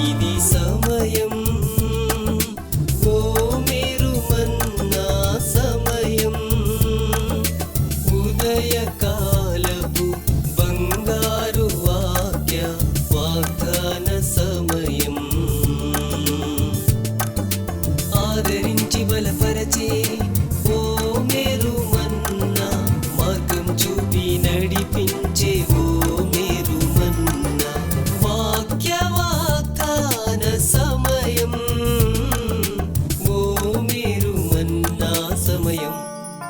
ఇది సమయం ఓ మీరు మన్నా సమయం. ఉదయకాలపు బంగారు వాక్య వాగ్దాన సమయం. ఆదరించి బలపరచే ఓ మేరు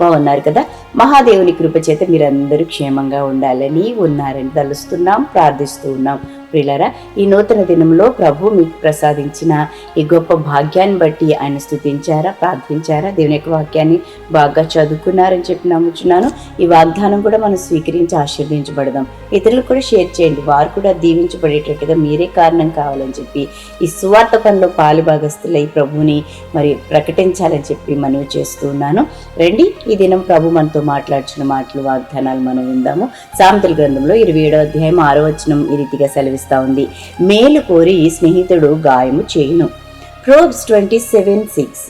బాగున్నారు కదా? మహాదేవుని కృపచేత మీరందరూ క్షేమంగా ఉండాలని ఉన్నారని తలుస్తున్నాం ప్రార్థిస్తూ ఉన్నాం. ప్రియులరా ఈ నూతన దినంలో ప్రభు మీకు ప్రసాదించిన ఈ గొప్ప భాగ్యాన్ని బట్టి ఆయన స్థుతించారా ప్రార్థించారా? దేవుని యొక్క వాక్యాన్ని బాగా చదువుకున్నారని చెప్పి నమ్ముచున్నాను. ఈ వాగ్దానం కూడా మనం స్వీకరించి ఆశీర్వదించబడదాం. ఇతరులకు కూడా షేర్ చేయండి. వారు కూడా దీవించబడేటట్టుగా మీరే కారణం కావాలని చెప్పి ఈ సువార్త పనిలో పాలు భాగస్తులై ప్రభుని మరి ప్రకటించాలని చెప్పి మనవి చేస్తూ ఉన్నాను. రండి ఈ దినం ప్రభు మనతో మాట్లాడుచున్న మాటలు వాగ్దానాలు మనం విందాము. సామెతల గ్రంథంలో ఇరవై ఏడో అధ్యాయం ఆరో వచనం ఈ రీతిగా సెలవిస్తూ ఉంది. మేలు కోరి స్నేహితుడు గాయము చేయును. Proverbs twenty seven six.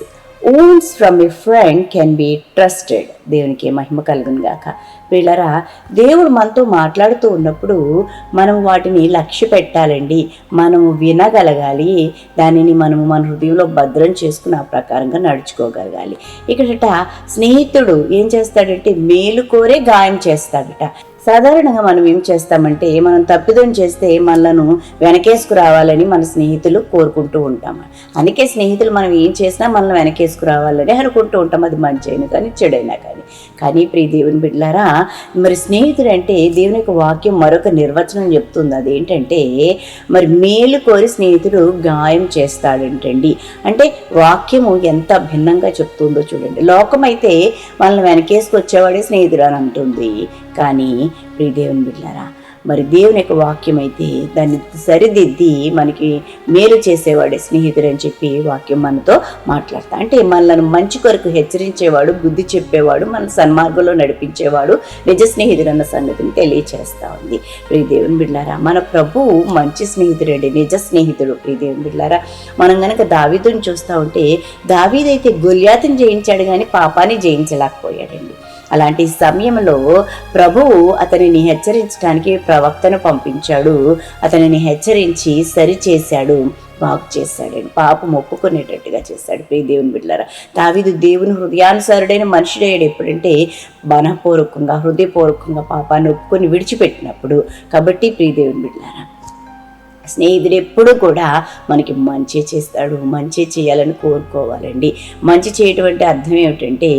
Wounds from a friend can be trusted దేవునికి మహిమ కలుగును గాక. వీళ్ళరా దేవుడు మనతో మాట్లాడుతూ ఉన్నప్పుడు మనం వాటిని లక్ష్య పెట్టాలండి. మనము వినగలగాలి. దానిని మనము మన హృదయంలో భద్రం చేసుకుని ఆ ప్రకారంగా నడుచుకోగలగాలి. ఇక్కడట స్నేహితుడు ఏం చేస్తాడంటే మేలు కోరే గాయం చేస్తాడట. సాధారణంగా మనం ఏం చేస్తామంటే మనం తప్పిదం చేస్తే మనలను వెనకేసుకు రావాలని మన స్నేహితులు కోరుకుంటూ ఉంటాం అందుకే స్నేహితులు మనం ఏం చేసినా మనల్ని వెనకేసుకు రావాలని అనుకుంటూ ఉంటాం అది మంచి అయినా కానీ చెడైనా కానీ. కానీ ప్రియ దేవుని బిడ్డలారా మరి స్నేహితుడు అంటే దేవుని యొక్క వాక్యం మరొక నిర్వచనం చెప్తుంది. అదేంటంటే మరి మేలు కోరి స్నేహితుడు గాయం చేస్తాడంటండి. అంటే వాక్యము ఎంత భిన్నంగా చెప్తుందో చూడండి. లోకమైతే మనల్ని వెనకేసుకొచ్చేవాడే స్నేహితుడు అని అంటుంది. కానీ ప్రియదేవుని బిడ్డారా మరి దేవుని యొక్క వాక్యం అయితే దాన్ని సరిదిద్ది మనకి మేలు చేసేవాడే స్నేహితుడు అని చెప్పి వాక్యం మనతో మాట్లాడతా. అంటే మనల్ని మంచి కొరకు హెచ్చరించేవాడు బుద్ధి చెప్పేవాడు మన సన్మార్గంలో నడిపించేవాడు నిజ స్నేహితుడు అన్న సంగతిని తెలియచేస్తా ఉంది. ప్రియ దేవుని బిడ్డారా మన ప్రభువు మంచి స్నేహితుడు అండి నిజ స్నేహితుడు. ప్రియ దేవుని బిడ్డారా మనం గనక దావీదుని చూస్తూ ఉంటే దావీదైతే గొల్యాతని జయించాడు కానీ పాపాన్ని జయించలేకపోయాడండి. అలాంటి సమయంలో ప్రభువు అతనిని హెచ్చరించడానికి ప్రవక్తను పంపించాడు. అతనిని హెచ్చరించి సరిచేశాడు బాగు చేశాడు. పాపం ఒప్పుకునేటట్టుగా చేశాడు. ప్రియ దేవుని బిడ్డలారా తావిదు దేవుని హృదయానుసారుడైన మనుషుడయ్యాడు ఎప్పుడంటే మనపూర్వకంగా హృదయపూర్వకంగా పాపాన్ని ఒప్పుకొని విడిచిపెట్టినప్పుడు. కాబట్టి ప్రియ దేవుని బిడ్డలారా స్నేహితుడు ఎప్పుడూ కూడా మనకి మంచి చేస్తాడు మంచి చేయాలని కోరుకోవాలండి. మంచి చేయటం అంటే అర్థం ఏమిటంటే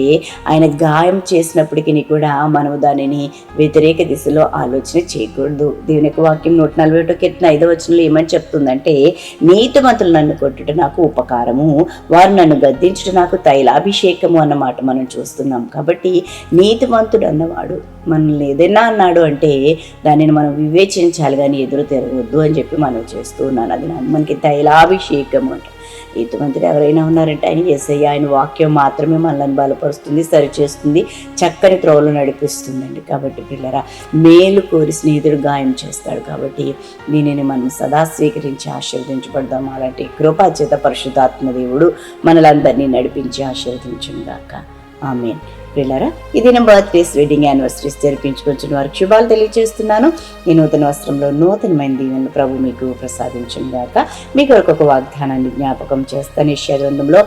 ఆయన గాయం చేసినప్పటికీ కూడా మనం దానిని వ్యతిరేక దిశలో ఆలోచన చేయకూడదు. దేవుని యొక్క వాక్యం నూట నలభై ఒకటి కెట్టిన ఐదో వచనంలో ఏమని చెప్తుందంటే నీతిమంతులు నన్ను కొట్టుట నాకు ఉపకారము వారు నన్ను గద్దించుట నాకు తైలాభిషేకము అన్నమాట మనం చూస్తున్నాం. కాబట్టి నీతిమంతుడు అన్నవాడు మనల్ని ఏదైనా అన్నాడు అంటే దానిని మనం వివేచించాలి కానీ ఎదురు తిరగవద్దు అని చెప్పి మనం చేస్తూ ఉన్నాను. అది మనకి తైలాభిషేకం అంట. ఈతమంతుడు ఎవరైనా ఉన్నారంటే ఆయన ఎస్ఐ ఆయన వాక్యం మాత్రమే మనల్ని బలపరుస్తుంది సరిచేస్తుంది చక్కని త్రోవలు నడిపిస్తుందండి. కాబట్టి పిల్లరా మేలు కోరి స్నేహితుడు గాయం చేస్తాడు కాబట్టి దీనిని మనం సదా స్వీకరించి ఆశీర్వదించబడదాం. అలాంటి కృపాచేత పరిశుద్ధాత్మ దేవుడు మనలందరినీ నడిపించి ఆశీర్వదించుగాక ఆమె పిల్లరా ఇది నా బర్త్డేస్ వెడ్డింగ్ యానివర్సరీస్ జరిపించుకొచ్చిన వారికి శుభాలు తెలియజేస్తున్నాను. ఈ నూతన వస్త్రంలో నూతనమైన దీవెనలు ప్రభు మీకు ప్రసాదించిన గాక. మీకు ఒక వాగ్దానాన్ని జ్ఞాపకం చేస్తాను ఈ గ్రంథంలో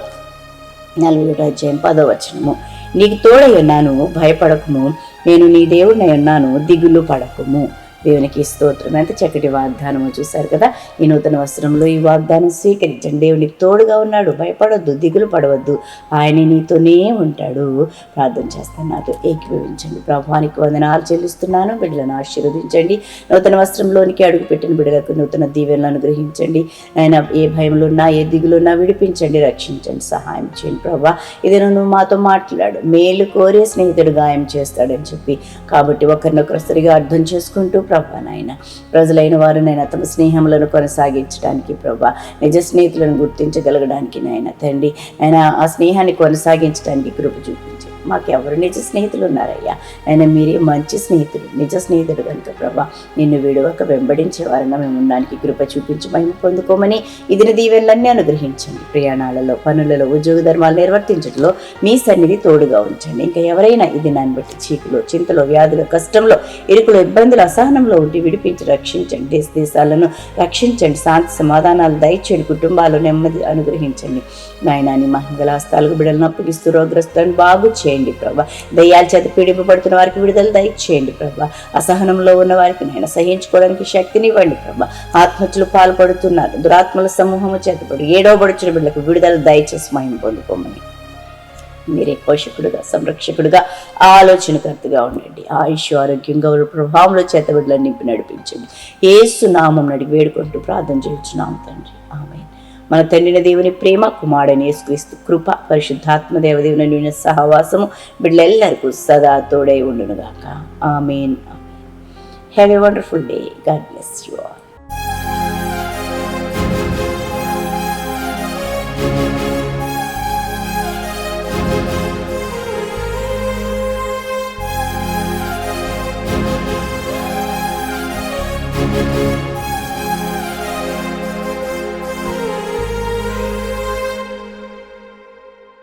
నలుగురు అధ్యాయం పదో వచనము. నీకు తోడై ఉన్నాను భయపడకుము. నేను నీ దేవుడినై ఉన్నాను దిగులు పడకుము. దేవునికి స్తోత్రం. ఎంత చక్కటి వాగ్దానము చూశారు కదా. ఈ నూతన వస్త్రంలో ఈ వాగ్దానం స్వీకరించండి. దేవునికి తోడుగా ఉన్నాడు. భయపడొద్దు దిగులు పడవద్దు. ఆయన నీతోనే ఉంటాడు. ప్రార్థన చేస్తాను. నాతో ఏకీభవించండి. ప్రభానికి వందనాలు చెల్లిస్తున్నాను. బిడ్డలను ఆశీర్వదించండి. నూతన వస్త్రంలోనికి అడుగుపెట్టిన బిడ్డలకు నూతన దీవెనలను అనుగ్రహించండి. ఆయన ఏ భయములున్నా ఏ దిగులున్నా విడిపించండి. రక్షించండి. సహాయం చేయండి ప్రభా. ఇది నువ్వు మాతో మాట్లాడు. మేలు కోరే స్నేహితుడు గాయం చేస్తాడని చెప్పి. కాబట్టి ఒకరినొకరు సరిగా అర్థం చేసుకుంటూ ప్రభా నాయన. ప్రజలైన వారు నాయన తమ స్నేహములను కొనసాగించడానికి ప్రభా నిజ స్నేహితులను గుర్తించగలగడానికి నాయన తండ్రి. ఆయన ఆ స్నేహాన్ని కొనసాగించడానికి కృప మాకు మాకెవరు నిజ స్నేహితులు ఉన్నారయ్యా ఆయన మీరే మంచి స్నేహితుడు నిజ స్నేహితుడు కనుక ప్రభా నిన్ను విడవక వెంబడించే వారంగా మేము ఉండడానికి కృప చూపించి మేము పొందుకోమని ఇదిన దీవెనలన్నీ అనుగ్రహించండి. ప్రయాణాలలో పనులలో ఉద్యోగ ధర్మాలు నిర్వర్తించడంలో మీ సన్నిధి తోడుగా ఉంచండి. ఇంకా ఎవరైనా ఇది దాన్ని బట్టి చీకులో చింతలో వ్యాధుల కష్టంలో ఇరుకులో ఇబ్బందులు అసహనంలో ఉండి విడిపించి రక్షించండి. దేశ దేశాలను రక్షించండి. శాంతి సమాధానాలు దయచేయండి. కుటుంబాలు నెమ్మది అనుగ్రహించండి. నాయనాని మహిళల హస్తాలకు బిడలను అప్పగిస్తూ రోగ్రస్తులను బాగు చేయండి. ప్రభా. దయ్యాల చేత పీడింపబడుతున్న వారికి విడుదల దయచేయండి ప్రభా. అసహనంలో ఉన్న వారికి నేను సహించుకోవడానికి శక్తినివ్వండి ప్రభా. ఆత్మహత్యలు పాల్పడుతున్నారు. దురాత్మల సమూహము చేతపడి ఏడో బడుచుల బిడ్డలకు విడుదల దయచేసి మహిమ పొందుకోమని. మీరే పోషకుడుగా సంరక్షకుడుగా ఆలోచనకర్తగా ఉండండి. ఆయుష్ ఆరోగ్యం గౌరవ ప్రభావంలో చేతబిడ్డలను నింపి నడిపించండి. ఏసునామం నడిగి వేడుకుంటూ ప్రార్థన చేయించున్నాం తండ్రి. ఆమె మన తండ్రిన దేవుని ప్రేమ కుమారుని యేసుక్రీస్తు కృప పరిశుద్ధాత్మ దేవదేవుని నిన్న సహవాసము బిడ్డలెల్లరికూ సదా తోడై ఉండునుగాక. Amen. Have a wonderful day God bless you all